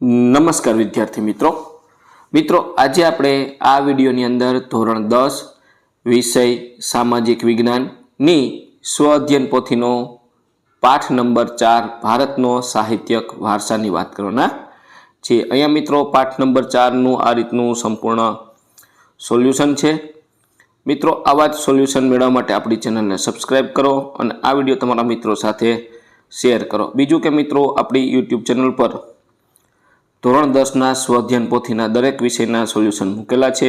નમસ્કાર વિદ્યાર્થી મિત્રો. મિત્રો, આજે આપણે આ વિડીયોની અંદર ધોરણ દસ, વિષય સામાજિક વિજ્ઞાનની સ્વ અધ્યયન પોથીનો પાઠ નંબર ચાર, ભારતનો સાહિત્યક વારસાની વાત કરવાના છે. અહીંયા મિત્રો, પાઠ નંબર ચારનું આ રીતનું સંપૂર્ણ સોલ્યુશન છે. મિત્રો, આવા જ સોલ્યુશન મેળવવા માટે આપણી ચેનલને સબસ્ક્રાઈબ કરો અને આ વીડિયો તમારા મિત્રો સાથે શેર કરો. બીજું કે મિત્રો, આપણી યુટ્યુબ ચેનલ પર ધોરણ દસના સ્વઅધ્યયન પોથીના દરેક વિષયના સોલ્યુશન મૂકેલા છે,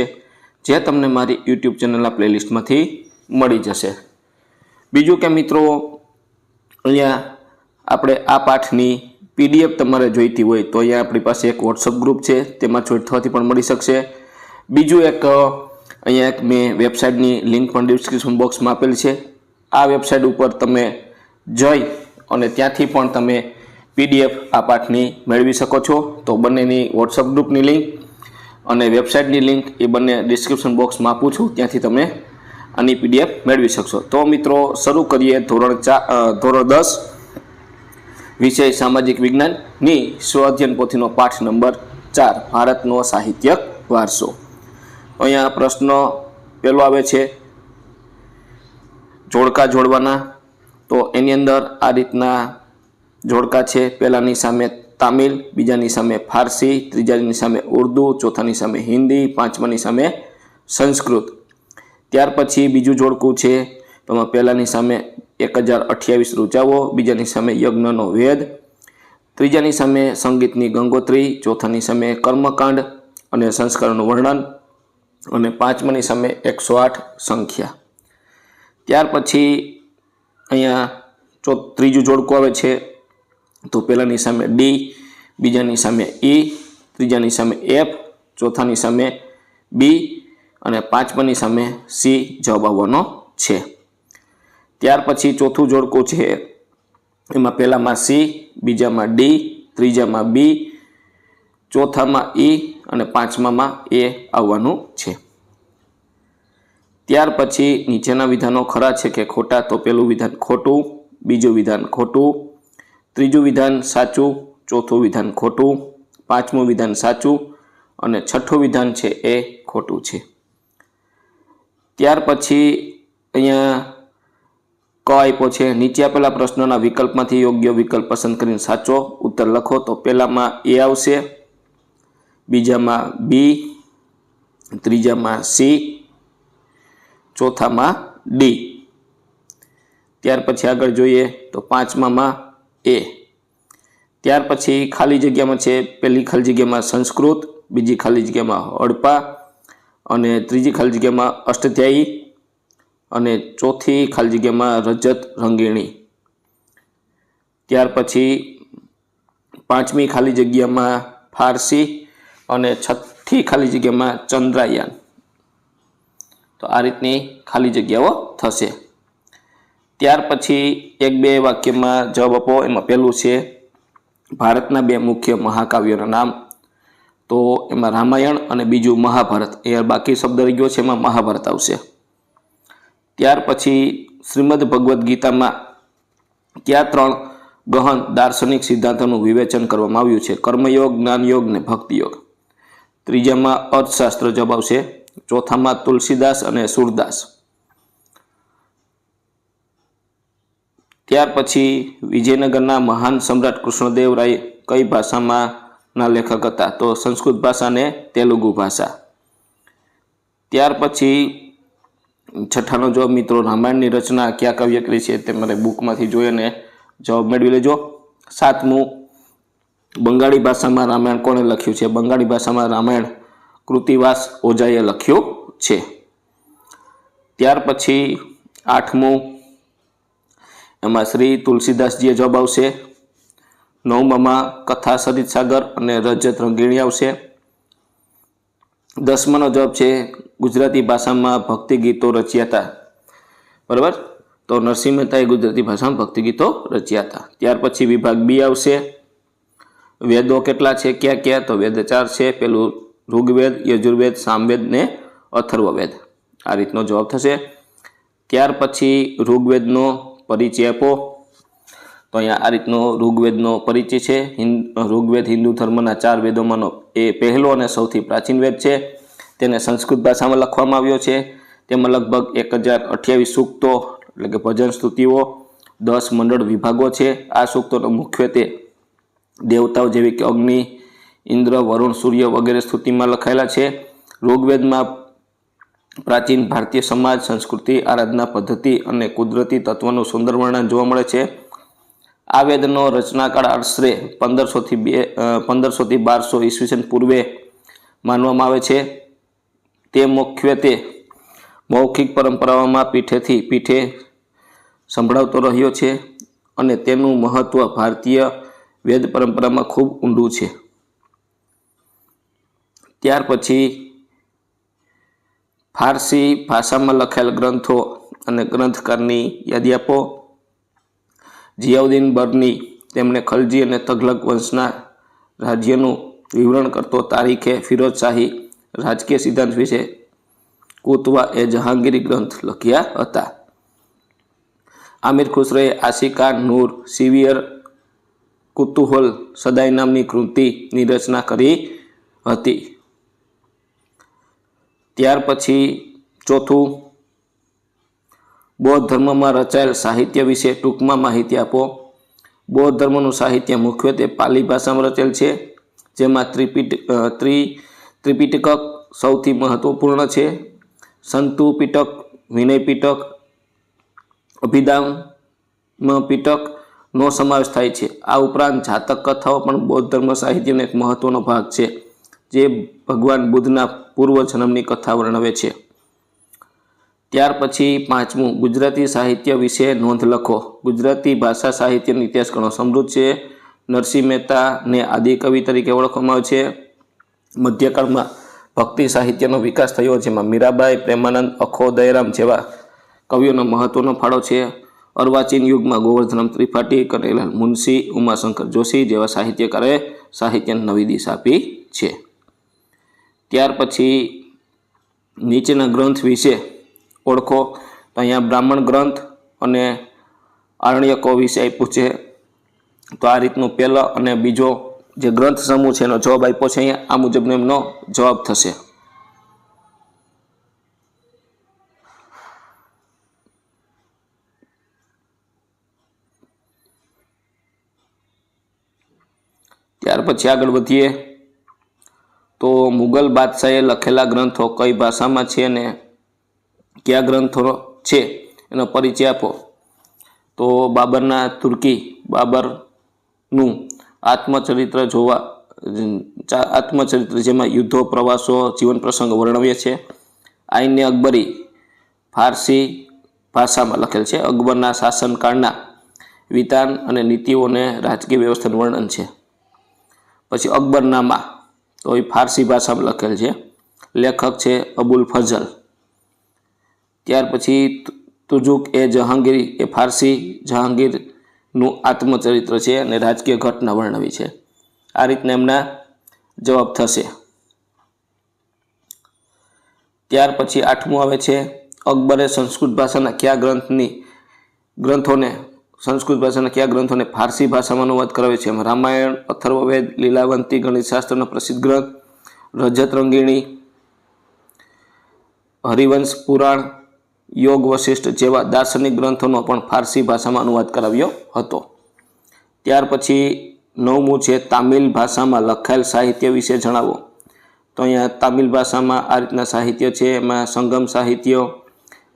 જે તમને મારી યુટ્યુબ ચેનલના પ્લેલિસ્ટમાંથી મળી જશે. બીજું કે મિત્રો, અહીંયા આપણે આ પાઠની પીડીએફ તમારે જોઈતી હોય તો અહીંયા આપણી પાસે એક વોટ્સઅપ ગ્રુપ છે, તેમાં જોઈન્ટ થવાથી પણ મળી શકશે. બીજું એક, અહીંયા એક મેં વેબસાઇટની લિંક પણ ડિસ્ક્રિપ્શન બોક્સમાં આપેલી છે. આ વેબસાઇટ ઉપર તમે જઈ અને ત્યાંથી પણ તમે પીડીએફ આ પાઠની મેળવી શકો છો. તો બંનેની વોટ્સઅપ ગ્રુપની લિંક અને વેબસાઇટની લિંક એ બંને ડિસ્ક્રિપ્શન બોક્સમાં આપું છું. ત્યાંથી તમે આની પીડીએફ મેળવી શકશો. તો મિત્રો, શરૂ કરીએ ધોરણ ચા ધોરણ દસ, વિષય સામાજિક વિજ્ઞાનની સ્વ પોથીનો પાઠ નંબર ચાર, ભારતનો સાહિત્યક વારસો. અહીંયા પ્રશ્ન પહેલો આવે છે, જોડકા જોડવાના. તો એની અંદર આ રીતના જોડકા છે, પહેલાની સામે તામિલ, બીજાની સામે ફારસી, ત્રીજાની સામે ઉર્દુ, ચોથાની સામે હિન્દી, પાંચમાની સામે સંસ્કૃત. ત્યાર પછી બીજું જોડકું છે, એમાં પહેલાંની સામે એક હજાર અઠ્યાવીસ રૂચાઓ, બીજાની સામે યજ્ઞનો વેદ, ત્રીજાની સામે સંગીતની ગંગોત્રી, ચોથાની સામે કર્મકાંડ અને સંસ્કારનું વર્ણન, અને પાંચમાની સામે એકસો આઠ સંખ્યા. ત્યાર પછી અહીંયા ચો ત્રીજું જોડકું આવે છે તો પહેલાંની સામે ડી બીજાની સામે ઈ ત્રીજાની સામે એફ ચોથાની સામે બી અને પાંચમાની સામે સી જવાબ આવવાનો છે. ત્યાર પછી ચોથું જોડકું છે. એમાં પહેલામાં સી બીજામાં ડી ત્રીજામાં બી ચોથામાં ઈ અને પાંચમામાં એ આવવાનું છે. ત્યાર પછી નીચેના વિધાનો ખરા છે કે ખોટા, તો પહેલું વિધાન ખોટું, બીજું વિધાન ખોટું ત્રીજું વિધાન સાચું, ચોથું વિધાન ખોટું, પાંચમું વિધાન સાચું અને છઠ્ઠું વિધાન છે એ ખોટું છે. ત્યાર પછી અહીંયા ક આપ્યો છે, નીચે આપેલા પ્રશ્નોના વિકલ્પમાંથી યોગ્ય વિકલ્પ પસંદ કરીને સાચો ઉત્તર લખો. તો પહેલામાં એ આવશે, બીજામાં બી, ત્રીજામાં સી, ચોથામાં ડી. ત્યાર પછી આગળ જોઈએ તો પાંચમામાં એ. ત્યાર પછી ખાલી જગ્યામાં છે, પહેલી ખાલી જગ્યામાં સંસ્કૃત, બીજી ખાલી જગ્યામાં હડપા અને ત્રીજી ખાલી જગ્યામાં અષ્ટધ્યાયી અને ચોથી ખાલી જગ્યામાં રજત રંગીણી. ત્યાર પછી પાંચમી ખાલી જગ્યામાં ફારસી અને છઠ્ઠી ખાલી જગ્યામાં ચંદ્રાયાન. તો આ રીતની ખાલી જગ્યાઓ થશે. ત્યાર પછી એક બે વાક્યમાં જવાબ આપો. એમાં પહેલું છે, ભારતના બે મુખ્ય મહાકાવ્યોના નામ. તો એમાં રામાયણ અને બીજું મહાભારત. એ બાકી શબ્દ રહી ગયો છે, એમાં મહાભારત આવશે. ત્યાર પછી શ્રીમદ ભગવદ્ ગીતામાં કયા ત્રણ ગહન દાર્શનિક સિદ્ધાંતોનું વિવેચન કરવામાં આવ્યું છે? કર્મયોગ, જ્ઞાનયોગ ને ભક્તિયોગ. ત્રીજામાં અર્થશાસ્ત્ર જવાબ આવશે. ચોથામાં તુલસીદાસ અને સુરદાસ. ત્યાર પછી વિજયનગરના મહાન સમ્રાટ કૃષ્ણદેવરાય કઈ ભાષામાંના લેખક હતા? તો સંસ્કૃત ભાષા અને તેલુગુ ભાષા. ત્યાર પછી છઠ્ઠાનો જવાબ મિત્રો રામાયણની રચના કયા કવિએ કરી છે તે મારે બુકમાંથી જોઈ અને જવાબ મેળવી લેજો. સાતમું, બંગાળી ભાષામાં રામાયણ કોણે લખ્યું છે? બંગાળી ભાષામાં રામાયણ કૃતિવાસ ઓઝાએ લખ્યું છે. ત્યાર પછી આઠમું એમાં શ્રી તુલસીદાસજીએ જવાબ આવશે. નવમામાં કથા સરિત સાગર અને રજત રંગીણી આવશે. દસમાનો જવાબ છે ગુજરાતી ભાષામાં ભક્તિ ગીતો રચ્યા હતા બરાબર? તો નરસિંહ મહેતાએ ગુજરાતી ભાષામાં ભક્તિ ગીતો રચ્યા હતા ત્યાર પછી વિભાગ બી આવશે. વેદો કેટલા છે? ક્યાં ક્યાં? તો વેદ ચાર છે. પેલું ઋગ્વેદ, યજુર્વેદ, સામવેદ ને અથર્વવેદ. આ રીતનો જવાબ થશે. ત્યાર પછી ઋગ્વેદનો પરિચય આપો. તો અહીંયા આ રીતનો ઋગ્વેદનો પરિચય છે. ઋગ્વેદ હિન્દુ ધર્મના ચાર વેદોમાંનો એ પહેલો અને સૌથી પ્રાચીન વેદ છે. તેને સંસ્કૃત ભાષામાં લખવામાં આવ્યો છે. તેમાં લગભગ એક હજાર અઠ્યાવીસ સૂક્તો, એટલે કે ભજન સ્તુતિઓ, દસ મંડળ વિભાગો છે. આ સૂક્તોનો મુખ્યત્વે દેવતાઓ જેવી કે અગ્નિ, ઇન્દ્ર, વરુણ, સૂર્ય વગેરે સ્તુતિમાં લખાયેલા છે. ઋગ્વેદમાં પ્રાચીન ભારતીય સમાજ, સંસ્કૃતિ, આરાધના પદ્ધતિ અને કુદરતી તત્વનું સુંદર વર્ણન જોવા મળે છે. આ વેદનો રચનાકાળ આશરે પંદરસોથી બે પંદરસોથી બારસો ઈસવીસન પૂર્વે માનવામાં આવે છે. તે મુખ્યત્વે મૌખિક પરંપરાઓમાં પીઠેથી પીઠે સંભળાવતો રહ્યો છે અને તેનું મહત્ત્વ ભારતીય વેદ પરંપરામાં ખૂબ ઊંડું છે. ત્યાર પછી ફારસી ભાષામાં લખેલ ગ્રંથો અને ગ્રંથકારની યાદી આપો. જિયાઉદ્દીન બર્ની તેમણે ખલજી અને તઘલક વંશના રાજ્યનું વિવરણ કરતો તારીખે ફિરોજશાહી રાજકીય સિદ્ધાંત વિશે કુતવા એ જહાંગીરી ગ્રંથ લખ્યા હતા. આમિર ખુસરોએ આશિકા નૂર, સિવિયર કુતુહલ સદાઈ નામની કૃતિની રચના કરી હતી. ત્યાર પછી ચોથું, બૌદ્ધ ધર્મમાં રચાયેલ સાહિત્ય વિશે ટૂંકમાં માહિતી આપો. બૌદ્ધ ધર્મનું સાહિત્ય મુખ્યત્વે પાલી ભાષામાં રચેલ છે, જેમાં ત્રિપીટ ત્રિ ત્રિપિટક સૌથી મહત્વપૂર્ણ છે. સંતુ પીટક, વિનય પીટક અભિધામ પીટકનો સમાવેશ થાય છે. આ ઉપરાંત જાતક કથાઓ પણ બૌદ્ધ ધર્મ સાહિત્યનો એક મહત્વનો ભાગ છે. જે ભગવાન બુદ્ધના પૂર્વ જન્મની કથા વર્ણવે છે. ત્યાર પછી પાંચમું, ગુજરાતી સાહિત્ય વિશે નોંધ લખો. ગુજરાતી ભાષા સાહિત્યનો ઇતિહાસ ઘણો સમૃદ્ધ છે. નરસિંહ મહેતાને આદિકવિ તરીકે ઓળખવામાં આવે છે. મધ્યકાળમાં ભક્તિ સાહિત્યનો વિકાસ થયો, જેમાં મીરાબાઈ પ્રેમાનંદ અખો દયરામ જેવા કવિઓનો મહત્વનો ફાળો છે. અર્વાચીન યુગમાં ગોવર્ધનમ ત્રિપાઠી કનૈલાલ મુનશી ઉમાશંકર જોશી જેવા સાહિત્યકારે સાહિત્યને નવી દિશા આપી છે. ત્યાર પછી નીચેના ગ્રંથ વિશે ઓળખો. તો અહીંયા બ્રાહ્મણ ગ્રંથ અને આરણ્યકો વિશે આપ્યું છે. તો આ રીતનું પહેલો અને બીજો જે ગ્રંથ સમૂહ છે એનો જવાબ આપ્યો છે અહીંયા. આ મુજબનો એમનો જવાબ થશે. ત્યાર પછી આગળ વધીએ. તો મુગલ બાદશાહે લખેલા ગ્રંથો કઈ ભાષામાં છે અને કયા ગ્રંથો છે એનો પરિચય આપો? તો બાબરના તુર્કી બાબરનું આત્મચરિત્ર જોવા આત્મચરિત્ર જેમાં યુદ્ધો, પ્રવાસો, જીવન પ્રસંગ વર્ણવ્ય છે. આઈને અકબરી ફારસી ભાષામાં લખેલ છે. અકબરના શાસનકાળના વિતાન અને નીતિઓને રાજકીય વ્યવસ્થાનું વર્ણન છે. પછી અકબરનામા. તો એ ફારસી ભાષામાં લખેલ છે. લેખક છે અબુલ ફઝલ. ત્યાર પછી તુજુક એ જહાંગીર, એ ફારસી જહાંગીરનું આત્મચરિત્ર છે અને રાજકીય ઘટના વર્ણવી છે. આ રીતના એમના જવાબ થશે. ત્યાર પછી આઠમું આવે છે અકબરે સંસ્કૃત ભાષાના કયા ગ્રંથની ગ્રંથોને સંસ્કૃત ભાષાના કયા ગ્રંથોને ફારસી ભાષામાં અનુવાદ કરાવે છે? રામાયણ, અથર્વવેદ, લીલાવંતી ગણિતશાસ્ત્રનો પ્રસિદ્ધ ગ્રંથ, રજત રંગીણી, હરિવંશ પુરાણ, યોગ વશિષ્ઠ જેવા દાર્શનિક ગ્રંથોનો પણ ફારસી ભાષામાં અનુવાદ કરાવ્યો હતો. ત્યાર પછી નવમું છે તામિલ ભાષામાં લખાયેલ સાહિત્ય વિશે જણાવો. તો અહીંયા તામિલ ભાષામાં આ રીતના સાહિત્ય છે, એમાં સંગમ સાહિત્યો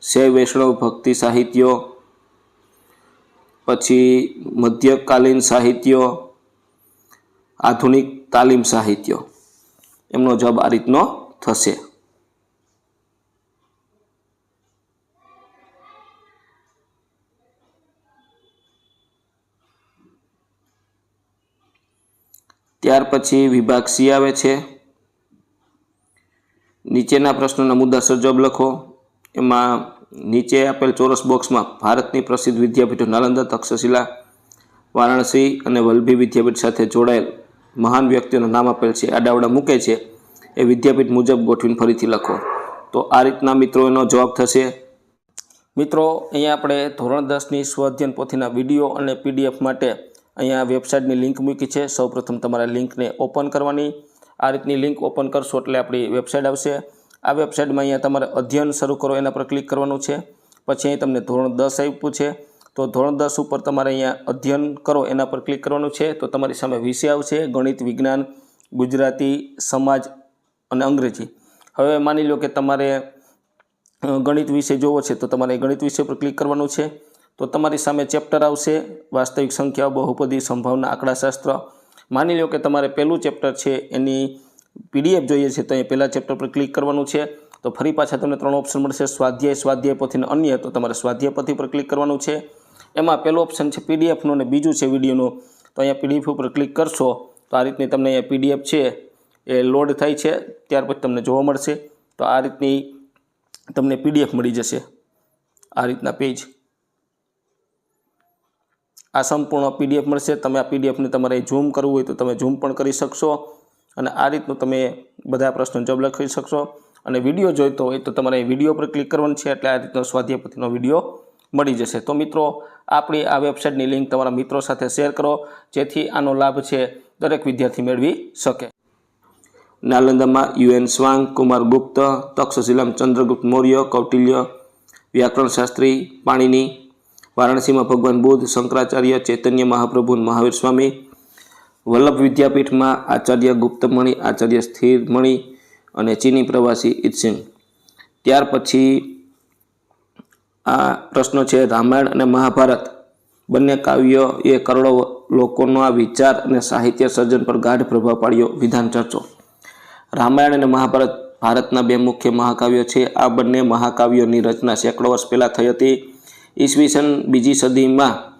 શૈવ વૈષ્ણવ ભક્તિ સાહિત્યો પછી મધ્યકાલીન સાહિત્યો, આધુનિક તાલીમ સાહિત્યો. એમનો જવાબ આ રીતનો થશે. ત્યાર પછી વિભાગ સી આવે છે. નીચેના પ્રશ્નોના મુદ્દાસર જવાબ લખો. એમાં નીચે આપેલ ચોરસ બોક્સમાં ભારતની પ્રસિદ્ધ વિદ્યાપીઠો નાલંદા, તક્ષશિલા, વારાણસી અને વલ્લભી વિદ્યાપીઠ સાથે જોડાયેલ મહાન વ્યક્તિઓનું નામ આપેલ છે. આડાવડા મૂકે છે. એ વિદ્યાપીઠ મુજબ ગોઠવીને ફરીથી લખો. તો આ રીતના મિત્રો એનો જવાબ થશે. મિત્રો, અહીંયા આપણે ધોરણ દસની સ્વાધ્યન પોથીના વીડિયો અને પીડીએફ માટે અહીંયા વેબસાઇટની લિંક મૂકી છે. સૌપ્રથમ તમારે લિંકને ઓપન કરવાની. આ રીતની લિંક ઓપન કરશો એટલે આપણી વેબસાઇટ આવશે. આ વેબસાઇટમાં અહીંયા તમારે અધ્યયન શરૂ કરો, એના પર ક્લિક કરવાનું છે. પછી અહીં તમને ધોરણ દસ આપ્યું છે. તો ધોરણ દસ ઉપર તમારે અહીંયા અધ્યયન કરો, એના પર ક્લિક કરવાનું છે. તો તમારી સામે વિષય આવશે, ગણિત, વિજ્ઞાન, ગુજરાતી, સમાજ અને અંગ્રેજી. હવે માની લો કે તમારે ગણિત વિષય જોવો છે, તો તમારે ગણિત વિષય પર ક્લિક કરવાનું છે. તો તમારી સામે ચેપ્ટર આવશે, વાસ્તવિક સંખ્યાઓ બહુપદી, સંભાવના, આંકડાશાસ્ત્ર. માની લો કે તમારે પહેલું ચેપ્ટર છે, એની પીડીએફ જોઈએ છે, તો અહીં પહેલાં ચેપ્ટર પર ક્લિક કરવાનું છે. તો ફરી પાછા તમને ત્રણ ઓપ્શન મળશે, સ્વાધ્યાય સ્વાધ્યાય પોથીને અન્ય. તો તમારે સ્વાધ્યાય પોથી પર ક્લિક કરવાનું છે. એમાં પહેલો ઓપ્શન છે પીડીએફનું અને બીજું છે વિડીયોનું તો અહીંયા પીડીએફ ઉપર ક્લિક કરશો, તો આ રીતની તમને અહીંયા પીડીએફ છે, એ લોડ થાય છે. ત્યાર પછી તમને જોવા મળશે, તો આ રીતની તમને પીડીએફ મળી જશે. આ રીતના પેજ આ સંપૂર્ણ પીડીએફ મળશે. તમે આ પીડીએફને તમારે ઝૂમ કરવું હોય તો તમે ઝૂમ પણ કરી શકશો. અને આ રીતનું તમે બધા પ્રશ્નો જવાબ લખી શકશો. અને વીડિયો જોઈતો હોય તો તમારે વીડિયો પર ક્લિક કરવાનું છે એટલે આ રીતનો સ્વાધ્યાયપતિનો વીડિયો મળી જશે. તો મિત્રો, આપણી આ વેબસાઇટની લિંક તમારા મિત્રો સાથે શેર કરો, જેથી આનો લાભ છે દરેક વિદ્યાર્થી મેળવી શકે. નાલંદામાં યુએન સ્વાંગ, કુમાર ગુપ્ત, તક્ષશિલામ ચંદ્રગુપ્ત મૌર્ય, કૌટિલ્ય, વ્યાકરણ શાસ્ત્રી, પાણીની, વારાણસીમાં ભગવાન બુદ્ધ, શંકરાચાર્ય, ચૈતન્ય મહાપ્રભુ મહાવીર સ્વામી વલ્લભ વિદ્યાપીઠમાં આચાર્ય ગુપ્તમણિ, આચાર્ય સ્થિરમણિ અને ચીની પ્રવાસી ઈત્સિંગ ત્યાર પછી આ પ્રશ્નો છે, રામાયણ અને મહાભારત. બંને કાવ્યો એ કરોડો લોકોનો આ વિચાર અને સાહિત્ય સર્જન પર ગાઢ પ્રભાવ પાડ્યો વિધાન ચર્ચો. રામાયણ અને મહાભારત ભારતના બે મુખ્ય મહાકાવ્યો છે. આ બંને મહાકાવ્યોની રચના સેંકડો વર્ષ પહેલાં થઈ હતી. ઈસવીસન બીજી સદીમાં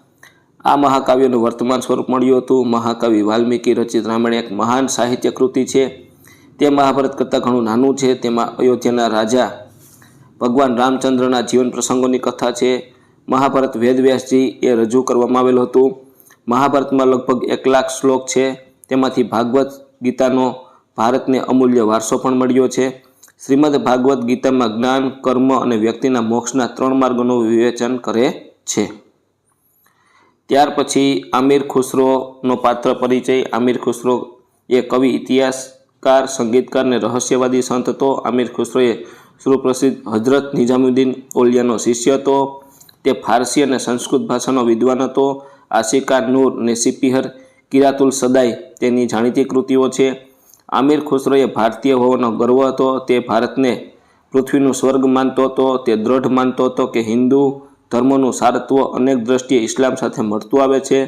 આ મહાકાવ્યનું વર્તમાન સ્વરૂપ મળ્યું હતું. મહાકવિ વાલ્મીકી રચિત રામાયણ એક મહાન સાહિત્ય કૃતિ છે. તે મહાભારત કરતાં ઘણું નાનું છે. તેમાં અયોધ્યાના રાજા ભગવાન રામચંદ્રના જીવન પ્રસંગોની કથા છે. મહાભારત વેદવ્યાસજી એ રજૂ કરવામાં આવેલું હતું. મહાભારતમાં લગભગ એક લાખ શ્લોક છે. તેમાંથી ભાગવત ગીતાનો ભારતને અમૂલ્ય વારસો પણ મળ્યો છે. શ્રીમદ ભાગવત ગીતામાં જ્ઞાન, કર્મ અને વ્યક્તિના મોક્ષના ત્રણ માર્ગોનું વિવેચન કરે છે. ત્યાર પછી આમિર ખુસરોનો પાત્ર પરિચય. આમિર ખુસરો એ કવિ, ઇતિહાસકાર, સંગીતકાર અને રહસ્યવાદી સંત હતો. આમિર ખુસરોએ સુપ્રસિદ્ધ હજરત નિઝામુદ્દીન ઓલિયાનો શિષ્ય હતો. તે ફારસી અને સંસ્કૃત ભાષાનો વિદ્વાન હતો. આશિકા નૂર ને સિપિહર કિરાતુલ સદાઈ તેની જાણીતી કૃતિઓ છે. આમિર ખુસરોએ ભારતીય હોવાનો ગર્વ હતો. તે ભારતને પૃથ્વીનું સ્વર્ગ માનતો હતો. તે દ્રઢ માનતો હતો કે હિન્દુ ધર્મનું સારત્વ અનેક દ્રષ્ટિએ ઇસ્લામ સાથે મળતું આવે છે.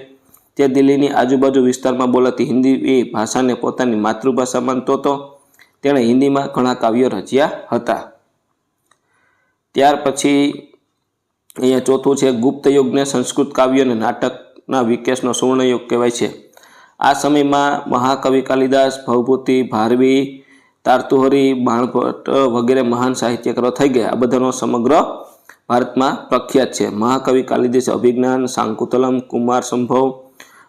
તે દિલ્હીની આજુબાજુ વિસ્તારમાં બોલાતી હિન્દી ભાષાને પોતાની માતૃભાષા માનતો હતો. તેણે હિન્દીમાં ઘણા કાવ્યો રચ્યા હતા. ત્યાર પછી અહીંયા ચોથું છે, ગુપ્ત યુગને સંસ્કૃત કાવ્ય અને નાટકના વિકાસનો સુવર્ણયુગ કહેવાય છે. આ સમયમાં મહાકવિ કાલિદાસ, ભવભૂતિ, ભારવી, તારતુહરી, બાણભટ્ટ વગેરે મહાન સાહિત્યકારો થઈ ગયા. આ બધાનો સમગ્ર ભારતમાં પ્રખ્યાત છે. મહાકવિ કાલિદાસ, અભિજ્ઞાન શાંકુતલમ કુમાર સંભવ,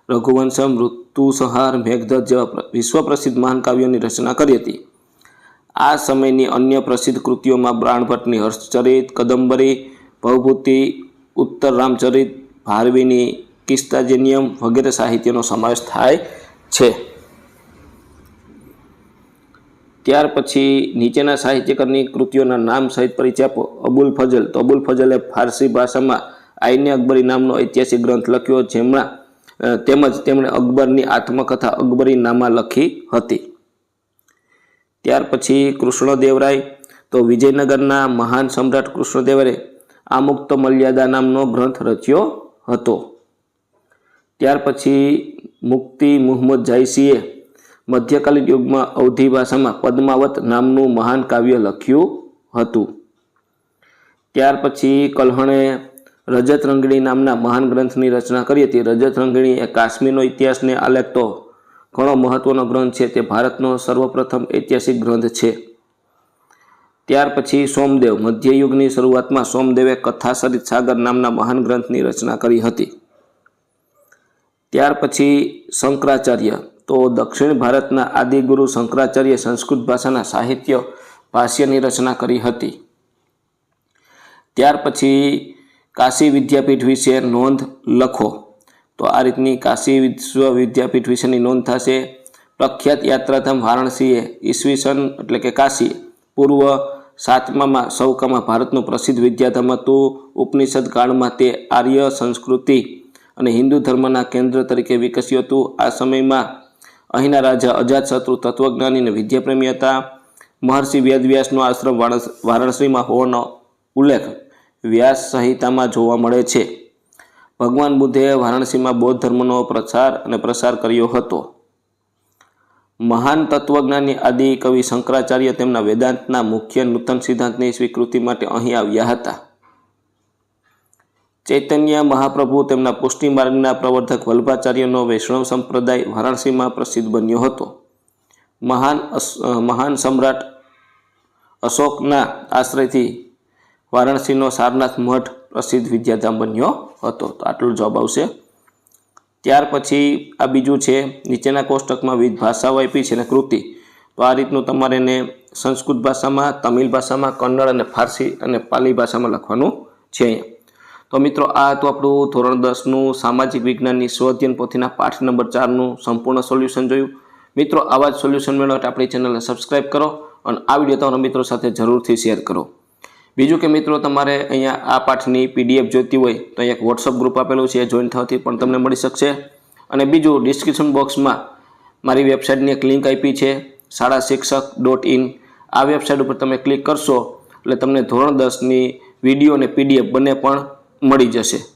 રઘુવંશમ, ઋતુસંહાર મેઘધત જેવા વિશ્વ પ્રસિદ્ધ મહાન કાવ્યોની રચના કરી હતી. આ સમયની અન્ય પ્રસિદ્ધ કૃતિઓમાં બ્રાણભટ્ટની હર્ષચરિત, કદંબરી, ભવભૂતિ, ઉત્તર રામચરિત, ભારવીની કિસ્તાજેનિયમ વગેરે સાહિત્યનો સમાવેશ થાય છે. ત્યાર પછી નીચેના સાહિત્યકારની કૃતિઓના નામ સહિત પરિચય આપો. અબુલ ફજલ તો અબુલ ફજલે ફારસી ભાષામાં આઈને અકબરી નામનો ઐતિહાસિક ગ્રંથ લખ્યો, જેમના તેમજ તેમણે અકબરની આત્મકથા અકબરી નામા લખી હતી. ત્યાર પછી કૃષ્ણદેવરાય. તો વિજયનગરના મહાન સમ્રાટ કૃષ્ણદેવરાય આમુક્ત મર્યાદા નામનો ગ્રંથ રચ્યો હતો. ત્યાર પછી મુક્તિ મુહમ્મદ જાયસીએ મધ્યકાલીન યુગમાં અવધી ભાષામાં પદ્માવત નામનું મહાન કાવ્ય લખ્યું હતું. ત્યાર પછી કલ્હણે રજત રંગણી નામના મહાન ગ્રંથની રચના કરી હતી. રજત રંગણી એ કાશ્મીરનો ઇતિહાસને આલેખતો ઘણો મહત્વનો ગ્રંથ છે. તે ભારતનો સર્વપ્રથમ ઐતિહાસિક ગ્રંથ છે. ત્યાર પછી સોમદેવ, મધ્યયુગની શરૂઆતમાં સોમદેવે કથાસરિત સાગર નામના મહાન ગ્રંથની રચના કરી હતી. ત્યાર પછી શંકરાચાર્ય તો દક્ષિણ ભારતના આદિગુરુ શંકરાચાર્ય સંસ્કૃત ભાષાના સાહિત્ય ભાષ્યની રચના કરી હતી. ત્યાર પછી કાશી વિદ્યાપીઠ વિશે નોંધ લખો. તો આ રીતની કાશી વિશ્વ વિદ્યાપીઠ વિશેની નોંધ થશે. પ્રખ્યાત યાત્રાધામ વારાણસીએ ઈસવીસન એટલે કે કાશી પૂર્વ સાતમામાં સૌકામાં ભારતનું પ્રસિદ્ધ વિદ્યાધામ હતું. ઉપનિષદ કાળમાં તે આર્ય સંસ્કૃતિ અને હિન્દુ ધર્મના કેન્દ્ર તરીકે વિકસ્યું હતું. આ સમયમાં અહીંના રાજા અજાતશત્રુ તત્વજ્ઞાની અને વિદ્યાપ્રેમી હતા. મહર્ષિ વેદવ્યાસનો આશ્રમ વારાણસીમાં હોવાનો ઉલ્લેખ વ્યાસ સંહિતામાં જોવા મળે છે. ભગવાન બુદ્ધે વારાણસીમાં બૌદ્ધ ધર્મનો પ્રચાર અને પ્રસાર કર્યો હતો. મહાન તત્વજ્ઞાની આદિ કવિ શંકરાચાર્ય તેમના વેદાંતના મુખ્ય નૂતન સિદ્ધાંતની સ્વીકૃતિ માટે અહીં આવ્યા હતા. ચૈતન્ય મહાપ્રભુ તેમના પુષ્ટિ માર્ગના પ્રવર્તક વલ્ભાચાર્યનો વૈષ્ણવ સંપ્રદાય વારાણસીમાં પ્રસિદ્ધ બન્યો હતો. મહાન મહાન સમ્રાટ અશોકના આશ્રયથી વારાણસીનો સારનાથ મઠ પ્રસિદ્ધ વિદ્યાધામ બન્યો હતો. તો આટલો જવાબ આવશે. ત્યાર પછી આ બીજું છે, નીચેના કોષ્ટકમાં વિવિધ ભાષાઓ આપી છે અને કૃતિ. તો આ રીતનું તમારે એને સંસ્કૃત ભાષામાં, તમિલ ભાષામાં, કન્નડ અને ફારસી અને પાલી ભાષામાં લખવાનું છે અહીંયા. તો મિત્રો, આ હતું આપણું ધોરણ દસનું સામાજિક વિજ્ઞાનની સ્વઅધ્યયન પોથીના પાઠ નંબર ચારનું સંપૂર્ણ સોલ્યુશન જોયું. મિત્રો, આવા જ સોલ્યુશન મેળવવા માટે આપણી ચેનલને સબસ્ક્રાઇબ કરો અને આ વીડિયો તમારા મિત્રો સાથે જરૂરથી શેર કરો. બીજું કે મિત્રો, તમારે અહીંયા આ પાઠની પીડીએફ જોઈતી હોય તો અહીંયા એક વોટ્સઅપ ગ્રુપ આપેલું છે જોઈન થવાથી પણ તમને મળી શકશે. અને બીજું ડિસ્ક્રિપ્શન બોક્સમાં મારી વેબસાઇટની એક લિંક આપી છે શાળા શિક્ષક ડોટ ઇન આ વેબસાઇટ ઉપર તમે ક્લિક કરશો એટલે તમને ધોરણ દસની વીડિયો અને પીડીએફ બંને પણ મળી જશે.